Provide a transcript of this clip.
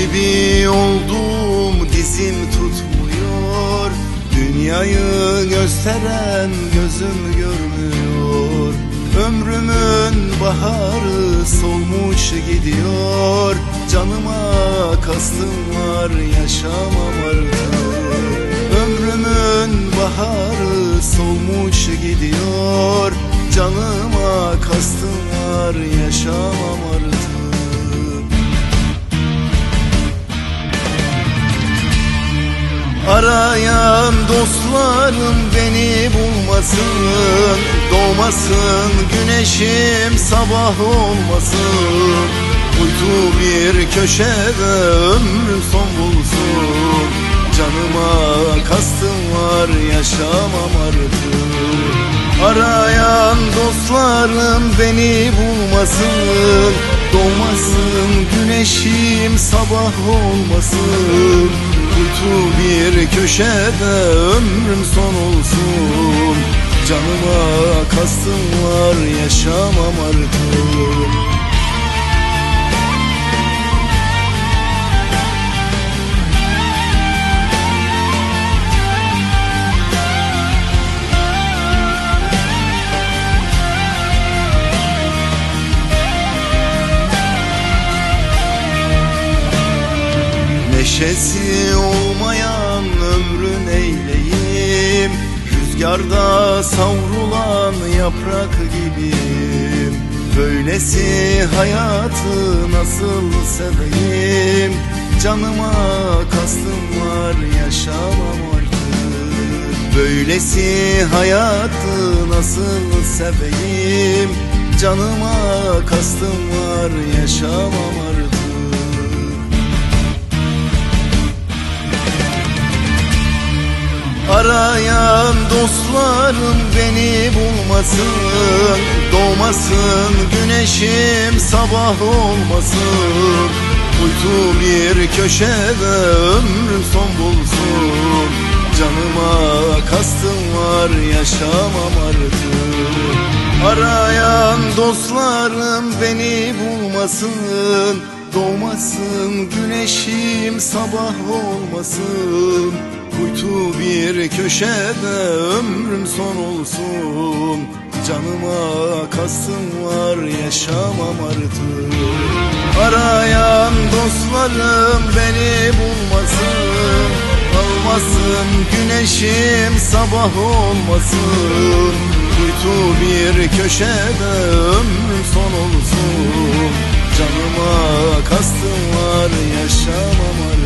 gibi oldum dizim tutmuyor. Dünyayı gösteren gözüm görmüyor. Ömrümün baharı solmuş gidiyor. Canıma kastım var yaşamam artık. Ömrümün baharı solmuş gidiyor. Canıma kastım var yaşamam artık Arayan dostlarım beni bulmasın Doğmasın güneşim sabah olmasın. Uydu bir köşede ömrüm son bulsun. Canıma kastım var yaşamam artık. Arayan dostlarım beni bulmasın Doğmasın güneşim sabah olmasın Kuytu bir köşede ömrüm son olsun. Canıma kastım var yaşamam artık Neşesi olmayan ömrün eyleyim. Rüzgarda savrulan yaprak gibiyim. Böylesi hayatı nasıl seveyim? Canıma kastım var yaşamam artık. Böylesi hayatı nasıl seveyim? Canıma kastım var yaşamam artık Arayan dostlarım beni bulmasın Doğmasın güneşim sabah olmasın. Kuytu bir köşede ömrüm son bulsun. Canıma kastım var yaşamam artık. Arayan dostlarım beni bulmasın Doğmasın güneşim sabah olmasın kuytu bir köşede ömrüm son olsun. Canıma kastım var yaşamam artık. Arayan dostlarım beni bulmasın. Almasın güneşim sabah olmasın. Kuytu bir köşede ömrüm son olsun. Canıma kastım var yaşamam artık.